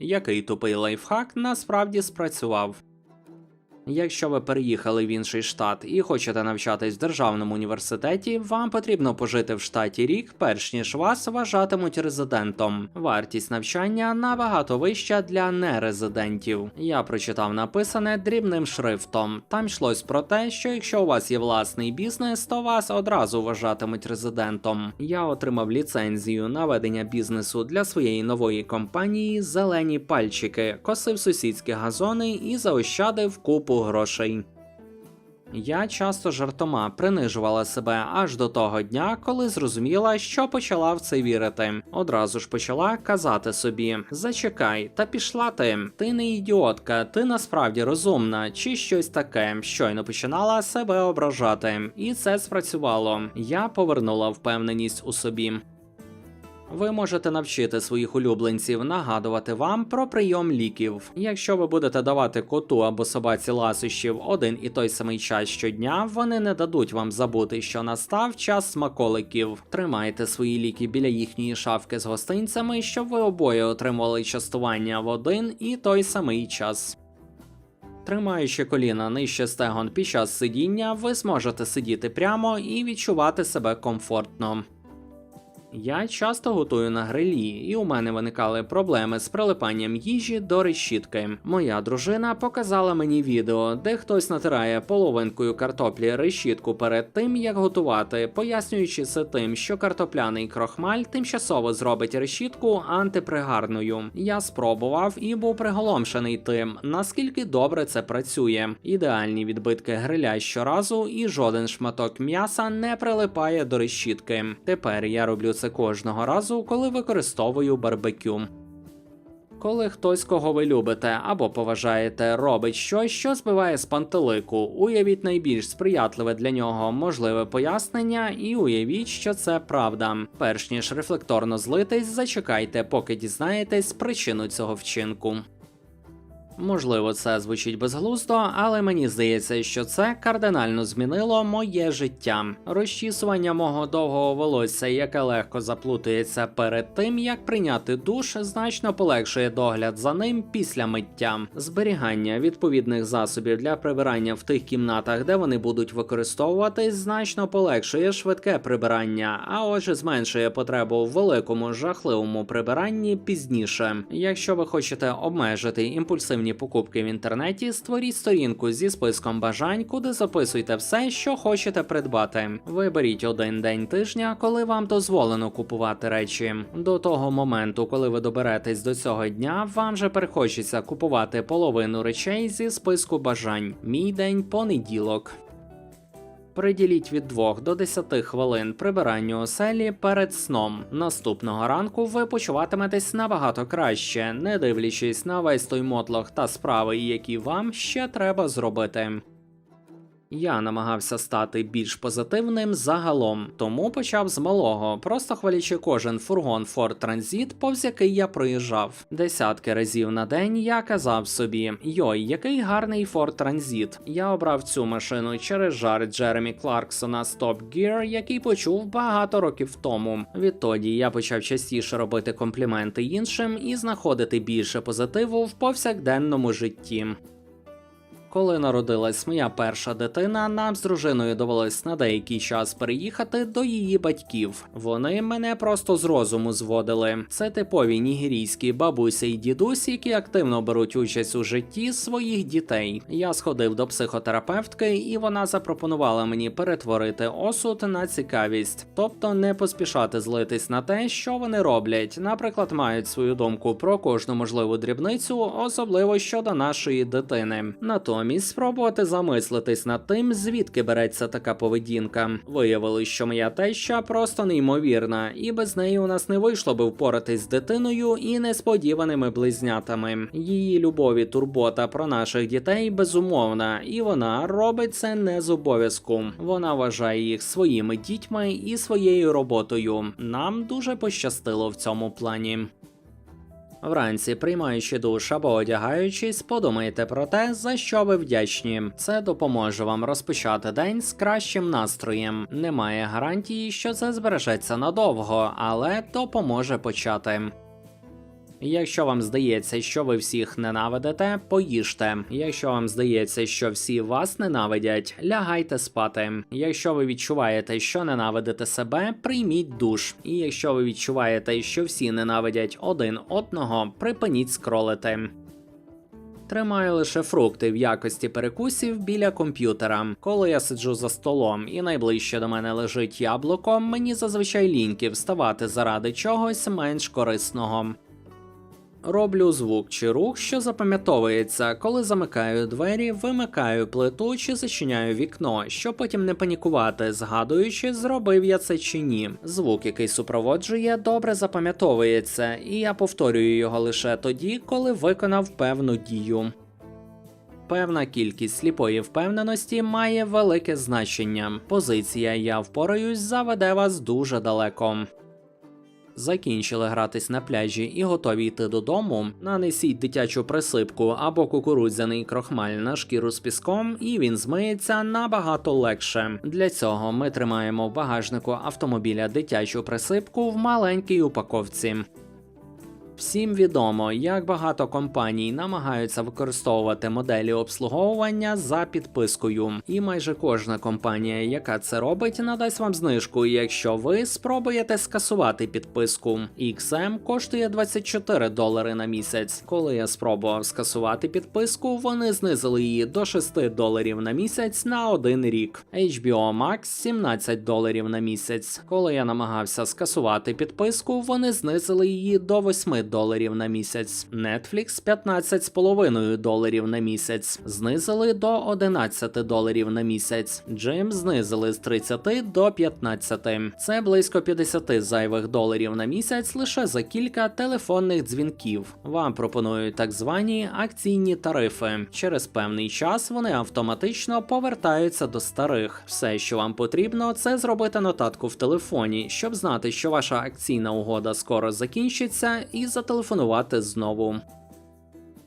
який тупий лайфхак насправді спрацював. Якщо ви переїхали в інший штат і хочете навчатись в державному університеті, вам потрібно пожити в штаті рік, перш ніж вас вважатимуть резидентом. Вартість навчання набагато вища для нерезидентів. Я прочитав написане дрібним шрифтом. Там йшлось про те, що якщо у вас є власний бізнес, то вас одразу вважатимуть резидентом. Я отримав ліцензію на ведення бізнесу для своєї нової компанії Зелені пальчики, косив сусідські газони і заощадив купу грошей. Я часто жартома принижувала себе аж до того дня, коли зрозуміла, що почала в це вірити. Одразу ж почала казати собі: зачекай, та пішла ти, ти не ідіотка, ти насправді розумна, чи щось таке. Щойно починала себе ображати, і це спрацювало. Я повернула впевненість у собі. Ви можете навчити своїх улюбленців нагадувати вам про прийом ліків. Якщо ви будете давати коту або собаці ласощів один і той самий час щодня, вони не дадуть вам забути, що настав час смаколиків. Тримайте свої ліки біля їхньої шафки з гостинцями, щоб ви обоє отримували частування в один і той самий час. Тримаючи коліна нижче стегон під час сидіння, ви зможете сидіти прямо і відчувати себе комфортно. Я часто готую на грилі, і у мене виникали проблеми з прилипанням їжі до решітки. Моя дружина показала мені відео, де хтось натирає половинкою картоплі решітку перед тим, як готувати, пояснюючи це тим, що картопляний крохмаль тимчасово зробить решітку антипригарною. Я спробував і був приголомшений тим, наскільки добре це працює. Ідеальні відбитки гриля щоразу, і жоден шматок м'яса не прилипає до решітки. Тепер я роблю це кожного разу, коли використовую барбекю. Коли хтось, кого ви любите або поважаєте, робить щось, що збиває з пантелику, уявіть найбільш сприятливе для нього можливе пояснення, і уявіть, що це правда. Перш ніж рефлекторно злитись, зачекайте, поки дізнаєтесь причину цього вчинку. Можливо, це звучить безглуздо, але мені здається, що це кардинально змінило моє життя. Розчісування мого довгого волосся, яке легко заплутується перед тим, як прийняти душ, значно полегшує догляд за ним після миття. Зберігання відповідних засобів для прибирання в тих кімнатах, де вони будуть використовуватись, значно полегшує швидке прибирання, а отже, зменшує потребу в великому жахливому прибиранні пізніше. Якщо ви хочете обмежити імпульсивні покупки в інтернеті, створіть сторінку зі списком бажань, куди записуйте все, що хочете придбати. Виберіть один день тижня, коли вам дозволено купувати речі. До того моменту, коли ви доберетесь до цього дня, вам же перехочеться купувати половину речей зі списку бажань. Мій день понеділок. Приділіть від 2 до 10 хвилин прибиранню оселі перед сном. Наступного ранку ви почуватиметесь набагато краще, не дивлячись на весь той мотлох та справи, які вам ще треба зробити. Я намагався стати більш позитивним загалом, тому почав з малого, просто хвалячи кожен фургон Ford Transit, повз який я проїжджав. Десятки разів на день я казав собі: Йой, який гарний Ford Transit. Я обрав цю машину через жарт Джеремі Кларксона Stop Gear, який почув багато років тому. Відтоді я почав частіше робити компліменти іншим і знаходити більше позитиву в повсякденному житті. Коли народилась моя перша дитина, нам з дружиною довелось на деякий час переїхати до її батьків. Вони мене просто з розуму зводили. Це типові нігерійські бабуся і дідусь, які активно беруть участь у житті своїх дітей. Я сходив до психотерапевтки, і вона запропонувала мені перетворити осуд на цікавість, тобто не поспішати злитись на те, що вони роблять. Наприклад, мають свою думку про кожну можливу дрібницю, особливо щодо нашої дитини. Натомість спробувати замислитись над тим, звідки береться така поведінка. Виявилось, що моя теща просто неймовірна, і без неї у нас не вийшло би впоратись з дитиною і несподіваними близнятами. Її любов і турбота про наших дітей безумовна, і вона робить це не з обов'язку. Вона вважає їх своїми дітьми і своєю роботою. Нам дуже пощастило в цьому плані. Вранці, приймаючи душ або одягаючись, подумайте про те, за що ви вдячні. Це допоможе вам розпочати день з кращим настроєм. Немає гарантії, що це збережеться надовго, але допоможе почати. Якщо вам здається, що ви всіх ненавидите, поїжте. Якщо вам здається, що всі вас ненавидять, лягайте спати. Якщо ви відчуваєте, що ненавидите себе, прийміть душ. І якщо ви відчуваєте, що всі ненавидять один одного, припиніть скролити. Тримаю лише фрукти в якості перекусів біля комп'ютера. Коли я сиджу за столом і найближче до мене лежить яблуко, мені зазвичай ліньки вставати заради чогось менш корисного. Роблю звук чи рух, що запам'ятовується, коли замикаю двері, вимикаю плиту чи зачиняю вікно, щоб потім не панікувати, згадуючи, зробив я це чи ні. Звук, який супроводжує, добре запам'ятовується, і я повторюю його лише тоді, коли виконав певну дію. Певна кількість сліпої впевненості має велике значення. Позиція я впораюсь заведе вас дуже далеко. Закінчили гратись на пляжі і готові йти додому. Нанесіть дитячу присипку або кукурудзяний крохмаль на шкіру з піском, і він змиється набагато легше. Для цього ми тримаємо в багажнику автомобіля дитячу присипку в маленькій упаковці. Всім відомо, як багато компаній намагаються використовувати моделі обслуговування за підпискою, і майже кожна компанія, яка це робить, надасть вам знижку, якщо ви спробуєте скасувати підписку. XM коштує 24 долари на місяць. Коли я спробував скасувати підписку, вони знизили її до 6 доларів на місяць на один рік. HBO Max 17 доларів на місяць. Коли я намагався скасувати підписку, вони знизили її до 8 доларів на місяць. Netflix 15,5 доларів на місяць. Знизили до 11 доларів на місяць. Джим знизили з 30 до 15. Це близько 50 зайвих доларів на місяць лише за кілька телефонних дзвінків. Вам пропонують так звані акційні тарифи. Через певний час вони автоматично повертаються до старих. Все, що вам потрібно, це зробити нотатку в телефоні, щоб знати, що ваша акційна угода скоро закінчиться, і зателефонувати знову.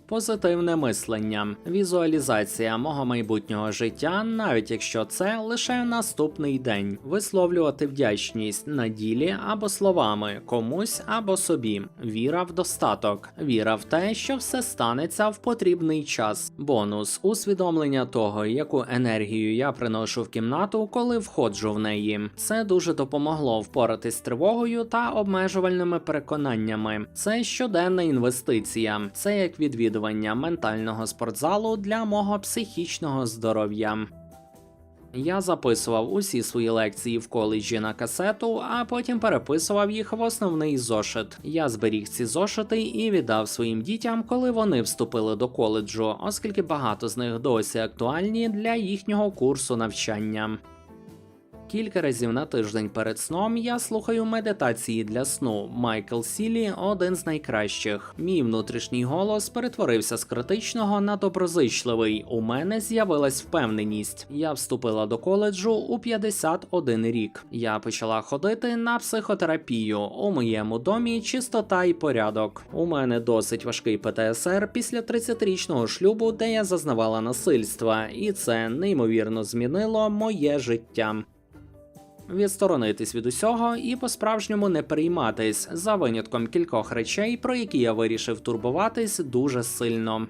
Позитивне мислення, візуалізація мого майбутнього життя, навіть якщо це лише наступний день, висловлювати вдячність на ділі або словами комусь або собі, віра в достаток, віра в те, що все станеться в потрібний час. Бонус усвідомлення того, яку енергію я приношу в кімнату, коли входжу в неї. Це дуже допомогло впоратись з тривогою та обмежувальними переконаннями. Це щоденна інвестиція, це як відвідування ментального спортзалу для мого психічного здоров'я. Я записував усі свої лекції в коледжі на касету, а потім переписував їх в основний зошит. Я зберіг ці зошити і віддав своїм дітям, коли вони вступили до коледжу, оскільки багато з них досі актуальні для їхнього курсу навчання. Кілька разів на тиждень перед сном я слухаю медитації для сну. Майкл Сілі один з найкращих. Мій внутрішній голос перетворився з критичного на доброзичливий. У мене з'явилась впевненість. Я вступила до коледжу у 51 рік. Я почала ходити на психотерапію. У моєму домі чистота і порядок. У мене досить важкий ПТСР після 30-річного шлюбу, де я зазнавала насильства, і це неймовірно змінило моє життя відсторонитись від усього і по-справжньому не перейматись за винятком кількох речей, про які я вирішив турбуватись дуже сильно.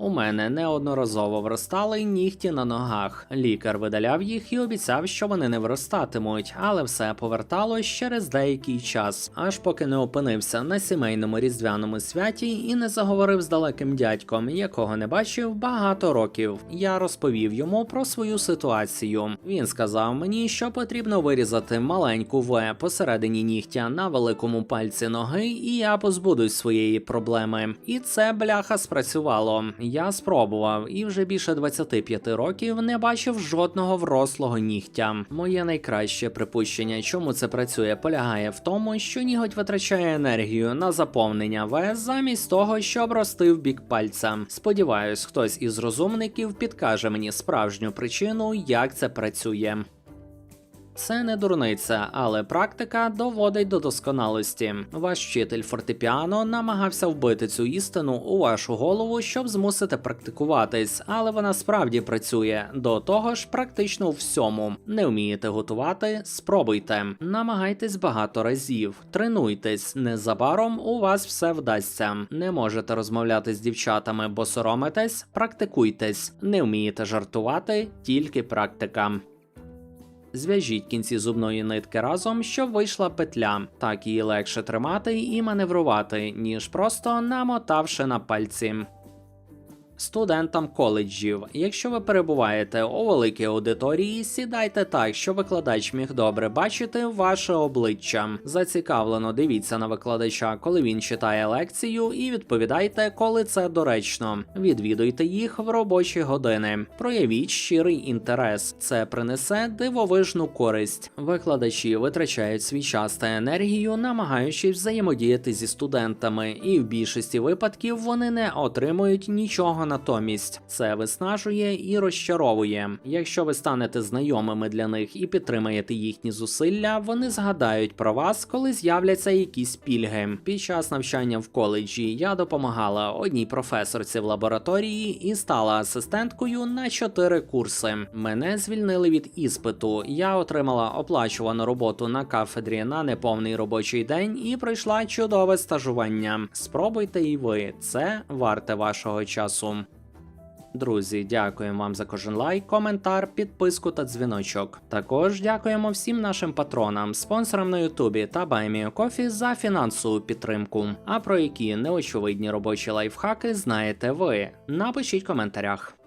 У мене неодноразово вростали нігті на ногах. Лікар видаляв їх і обіцяв, що вони не виростатимуть, але все поверталось через деякий час, аж поки не опинився на сімейному різдвяному святі і не заговорив з далеким дядьком, якого не бачив багато років. Я розповів йому про свою ситуацію. Він сказав мені, що потрібно вирізати маленьку В посередині нігтя на великому пальці ноги, і я позбудусь своєї проблеми. І це бляха спрацювало. Я спробував і вже більше 25 років не бачив жодного врослого нігтя. Моє найкраще припущення, чому це працює, полягає в тому, що ніготь витрачає енергію на заповнення В замість того, щоб рости в бік пальця. Сподіваюсь, хтось із розумників підкаже мені справжню причину, як це працює. Це не дурниця, але практика доводить до досконалості. Ваш вчитель фортепіано намагався вбити цю істину у вашу голову, щоб змусити практикуватись, але вона справді працює. До того ж, практично у всьому. Не вмієте готувати? Спробуйте. Намагайтесь багато разів, тренуйтесь. Незабаром у вас все вдасться. Не можете розмовляти з дівчатами, бо соромитесь, практикуйтесь. Не вмієте жартувати, тільки практика. Зв'яжіть кінці зубної нитки разом, щоб вийшла петля. Так її легше тримати і маневрувати, ніж просто намотавши на пальці. Студентам коледжів, якщо ви перебуваєте у великій аудиторії, сідайте так, щоб викладач міг добре бачити ваше обличчя. Зацікавлено дивіться на викладача, коли він читає лекцію, і відповідайте, коли це доречно. Відвідуйте їх в робочі години. Проявіть щирий інтерес. Це принесе дивовижну користь. Викладачі витрачають свій час та енергію, намагаючись взаємодіяти зі студентами, і в більшості випадків вони не отримують нічого натомість. Це виснажує і розчаровує. Якщо ви станете знайомими для них і підтримаєте їхні зусилля, вони згадають про вас, коли з'являться якісь пільги. Під час навчання в коледжі я допомагала одній професорці в лабораторії і стала асистенткою на 4 курси. Мене звільнили від іспиту. Я отримала оплачувану роботу на кафедрі на неповний робочий день і пройшла чудове стажування. Спробуйте і ви, це варте вашого часу. Друзі, дякуємо вам за кожен лайк, коментар, підписку та дзвіночок. Також дякуємо всім нашим патронам, спонсорам на Ютубі та Кофі за фінансову підтримку. А про які неочевидні робочі лайфхаки знаєте ви? Напишіть в коментарях.